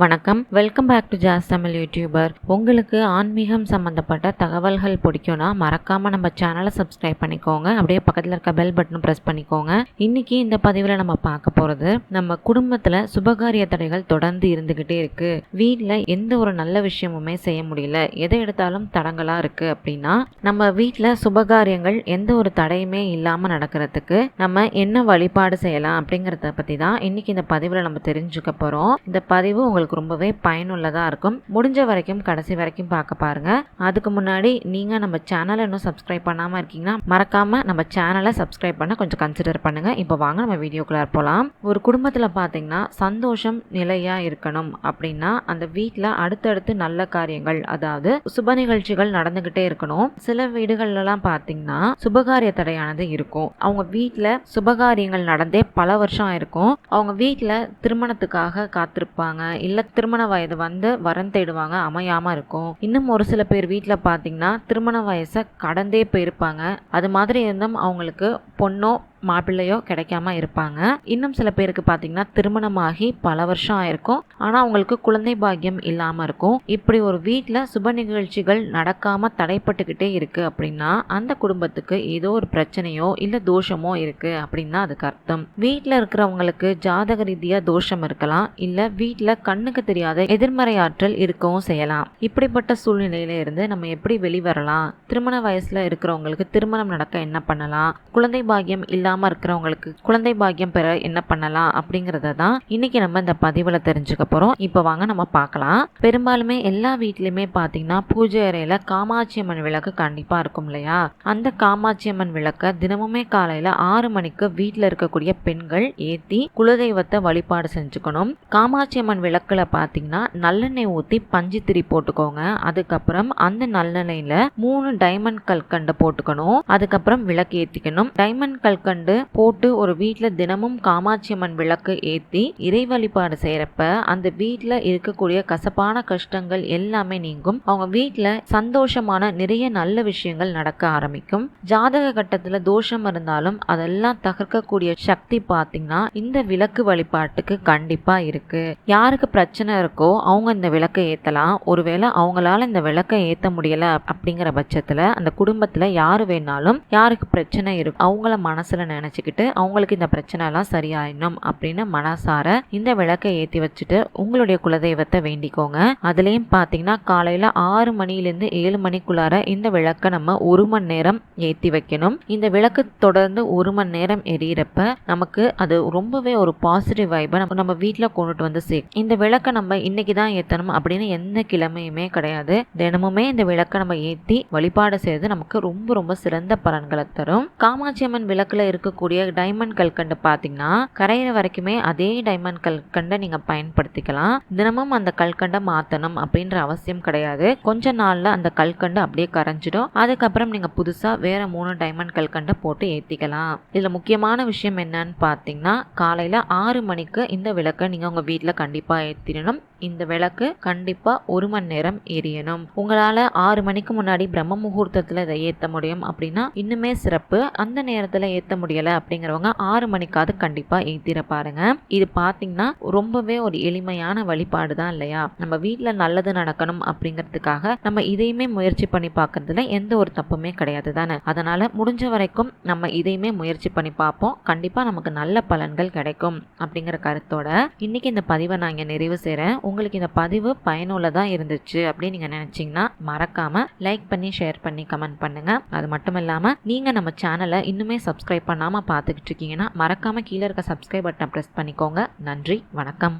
வணக்கம். Welcome back to Jas Tamil YouTuber உங்களுக்கு ஆன்மீகம் சம்மந்தப்பட்ட தகவல்கள் பிடிக்கும்னா மறக்காமல் நம்ம சேனலை சப்ஸ்கிரைப் பண்ணிக்கோங்க. அப்படியே பக்கத்தில் இருக்க பெல் பட்டனும் ப்ரெஸ் பண்ணிக்கோங்க. இன்றைக்கி இந்த பதிவில் நம்ம பார்க்க போகிறது நம்ம குடும்பத்தில் சுபகாரிய தடைகள் தொடர்ந்து இருந்துக்கிட்டே இருக்குது வீட்டில் எந்த ஒரு நல்ல விஷயமுமே செய்ய முடியல. எதை எடுத்தாலும் தடங்களாக இருக்குது அப்படின்னா நம்ம வீட்டில் சுபகாரியங்கள் எந்த ஒரு தடையுமே இல்லாமல் நடக்கிறதுக்கு நம்ம என்ன வழிபாடு செய்யலாம் அப்படிங்கிறத பற்றி தான் இன்றைக்கி இந்த பதிவில் நம்ம தெரிஞ்சுக்க போகிறோம் இந்த பதிவு உங்களுக்கு ரொம்பவே பயனுள்ளதாக இருக்கும். முடிஞ்ச வரைக்கும் கடைசி வரைக்கும் பார்க்க பாருங்கள் அதுக்கு முன்னாடி நீங்கள் நம்ம சேனலை இன்னும் சப்ஸ்கிரைப் பண்ணாமல் இருக்கீங்கன்னா மறக்காமல் நம்ம சேனலை சப்ஸ்கிரைப் பண்ண கொஞ்சம் கன்சிடர் பண்ணுங்கள் இப்போ வாங்க நம்ம வீடியோக்குள்ளே போகலாம் ஒரு குடும்பத்தில் பார்த்தீங்கன்னா சந்தோஷம் நிலையாக இருக்கணும் அப்படின்னா அந்த வீட்டில் அடுத்தடுத்து நல்ல காரியங்கள் அதாவது சுப நிகழ்ச்சிகள் நடந்துக்கிட்டே இருக்கணும். சில வீடுகள்லாம் பார்த்தீங்கன்னா சுபகாரிய தடையானது இருக்கும். அவங்க வீட்டில் சுபகாரியங்கள் நடந்தே பல வருஷம் ஆயிருக்கும். அவங்க வீட்டில் திருமணத்துக்காக காத்திருப்பாங்க இல்லை திருமண வயது வந்து வரன் தேடுவாங்க அமையாமல் இருக்கும். இன்னும் ஒரு சில பேர் வீட்டில் பார்த்தீங்கன்னா திருமண வயசை கடந்தே போயிருப்பாங்க. அது மாதிரி இருந்தும் அவங்களுக்கு பொண்ணோ மாப்பிள்ளையோ கிடைக்காம இருப்பாங்க. இன்னும் சில பேருக்கு பார்த்தீங்கன்னா திருமணமாகி பல வருஷம் ஆயிருக்கும். ஆனால் அவங்களுக்கு குழந்தை பாக்கியம் இல்லாமல் இருக்கும். இப்படி ஒரு வீட்டில் சுப நிகழ்ச்சிகள் நடக்காமல் தடைப்பட்டுக்கிட்டே இருக்கு அப்படின்னா அந்த குடும்பத்துக்கு ஏதோ ஒரு பிரச்சனையோ இல்லை தோஷமோ இருக்கு அப்படின்னா அதுக்கு அர்த்தம். வீட்டில் இருக்கிறவங்களுக்கு ஜாதக ரீதியாக தோஷம் இருக்கலாம். இல்லை வீட்டில் கண்ணுக்கு தெரியாத எதிர்மறை ஆற்றல் இருக்கவும் செய்யலாம். இப்படிப்பட்ட சூழ்நிலையில இருந்து நம்ம எப்படி வெளிவரலாம்? திருமண வயசுல இருக்கிறவங்களுக்கு திருமணம் நடக்க என்ன பண்ணலாம்? குழந்தை பாக்கியம் இல்லாம இல்லாமல் இருக்கிறவங்களுக்கு குழந்தை பாக்கியம் பெற என்ன பண்ணலாம் அப்படிங்கிறத தான் இன்னைக்கு நம்ம இந்த பதிவில் தெரிஞ்சுக்க போகிறோம் இப்போ வாங்க நம்ம பார்க்கலாம். பெரும்பாலுமே எல்லா வீட்லையுமே பார்த்தீங்கன்னா பூஜை அறையில் காமாட்சி அம்மன் விளக்கு கண்டிப்பாக இருக்கும் இல்லையா? அந்த காமாட்சி அம்மன் விளக்கை தினமுமே காலையில் ஆறு மணிக்கு வீட்டில் இருக்கக்கூடிய பெண்கள் ஏற்றி குலதெய்வத்தை வழிபாடு செஞ்சுக்கணும். காமாட்சி அம்மன் விளக்கில் பார்த்தீங்கன்னா நல்லெண்ணெய் ஊற்றி பஞ்சுத்திரி போட்டுக்கோங்க. அதுக்கப்புறம் அந்த நல்லெண்ணெயில் மூணு டைமண்ட் கல்கண்டை போட்டுக்கணும். அதுக்கப்புறம் விளக்கு ஏற்றிக்கணும் டைமண்ட் கல்கண்டு கண்டு போட்டு ஒரு வீட்டில் தினமும் காமாட்சி அம்மன் விளக்கு ஏற்றி இறை வழிபாடு செய்கிறப்ப அந்த வீட்டில் இருக்கக்கூடிய கசப்பான கஷ்டங்கள் எல்லாமே நீங்கும். அவங்க வீட்டில் சந்தோஷமான நிறைய நல்ல விஷயங்கள் நடக்க ஆரம்பிக்கும். ஜாதக கட்டத்தில் தோஷம் இருந்தாலும் அதெல்லாம் தகர்க்கக்கூடிய சக்தி பார்த்தீங்கன்னா இந்த விளக்கு வழிபாட்டுக்கு கண்டிப்பாக இருக்கு. யாருக்கு பிரச்சனை இருக்கோ அவங்க இந்த விளக்கை ஏற்றலாம் ஒருவேளை அவங்களால இந்த விளக்கை ஏற்ற முடியல அப்படிங்கிற பட்சத்தில் அந்த குடும்பத்தில் யார் வேணாலும் யாருக்கு பிரச்சனை இருக்கும் அவங்கள மனசில் நினச்சிக்கிட்டு அவங்களுக்கு இந்த பிரச்சனைலாம் சரியாயிடணும் அப்படின்னு மனசார இந்த விளக்கை ஏற்றி வச்சுட்டு உங்களுடைய குலதெய்வத்தை வேண்டிக்கோங்க. அதுலேயும் பார்த்தீங்கன்னா காலையில் ஆறு மணிலேருந்து ஏழு மணிக்குள்ளார இந்த விளக்கை நம்ம ஒரு மணி நேரம் ஏற்றி வைக்கணும். இந்த விளக்கு தொடர்ந்து ஒரு மணி நேரம் எரியறப்ப நமக்கு அது ரொம்பவே ஒரு பாசிட்டிவ் வைப்பை நம்ம நம்ம வீட்டில் கொண்டுட்டு வந்து சே இந்த விளக்கை நம்ம இன்னைக்கு தான் ஏற்றணும் அப்படின்னு எந்த கிழமையுமே கிடையாது. தினமுமே இந்த விளக்கை நம்ம ஏற்றி வழிபாடு செய்வது நமக்கு ரொம்ப ரொம்ப சிறந்த பலன்களை தரும். காமாட்சி அம்மன் விளக்குல இருக்க இருக்கக்கூடிய டைமண்ட் கல்கண்டு பார்த்தீங்கன்னா கரையிற வரைக்குமே அதே டைமண்ட் கல்கண்டை நீங்கள் பயன்படுத்திக்கலாம். தினமும் அந்த கல்கண்டை மாற்றணும் அப்படின்ற அவசியம் கிடையாது. கொஞ்ச நாளில் அந்த கல்கண்டு அப்படியே கரைஞ்சிடும். அதுக்கப்புறம் நீங்கள் புதுசாக வேற மூணு டைமண்ட் கல்கண்டை போட்டு ஏற்றிக்கலாம் இதில் முக்கியமான விஷயம் என்னன்னு பார்த்தீங்கன்னா காலையில் ஆறு மணிக்கு இந்த விளக்கை நீங்கள் உங்கள் வீட்டில் கண்டிப்பாக ஏற்றிடணும் இந்த விளக்கு கண்டிப்பாக ஒரு மணி நேரம் எரியணும். உங்களால் ஆறு மணிக்கு முன்னாடி பிரம்ம முகூர்த்தத்தில் இதை ஏற்ற முடியும் அப்படின்னா இன்னுமே சிறப்பு. அந்த நேரத்தில் ஏற்ற முடியும் முடியலை அப்படிங்கிறவங்க ஆறு மணிக்காவது கண்டிப்பாக ஏற்றிட பாருங்க. இது பார்த்தீங்கன்னா ரொம்பவே ஒரு எளிமையான வழிபாடு தான் இல்லையா? நம்ம வீட்டில் நல்லது நடக்கணும் அப்படிங்கிறதுக்காக நம்ம இதையுமே முயற்சி பண்ணி பார்க்கறதுல எந்த ஒரு தப்புமே கிடையாது தானே? அதனால முடிஞ்ச வரைக்கும் நம்ம இதையுமே முயற்சி பண்ணி பார்ப்போம் கண்டிப்பாக நமக்கு நல்ல பலன்கள் கிடைக்கும் அப்படிங்கிற கருத்தோட இன்னைக்கு இந்த பதிவை நான் இங்கே நிறைவு செய்கிறேன் உங்களுக்கு இந்த பதிவு பயனுள்ளதாக இருந்துச்சு அப்படின்னு நீங்கள் நினச்சிங்கன்னா மறக்காமல் லைக் பண்ணி ஷேர் பண்ணி கமெண்ட் பண்ணுங்கள் அது மட்டும் இல்லாமல் நீங்கள் நம்ம சேனலை இன்னுமே சப்ஸ்கிரைப் பண்ணாமல் பார்த்துக்கிட்டு இருக்கீங்கன்னா மறக்காமல் கீழே இருக்க சப்ஸ்கிரைப் பட்டனை ப்ரெஸ் பண்ணிக்கோங்க. நன்றி வணக்கம்.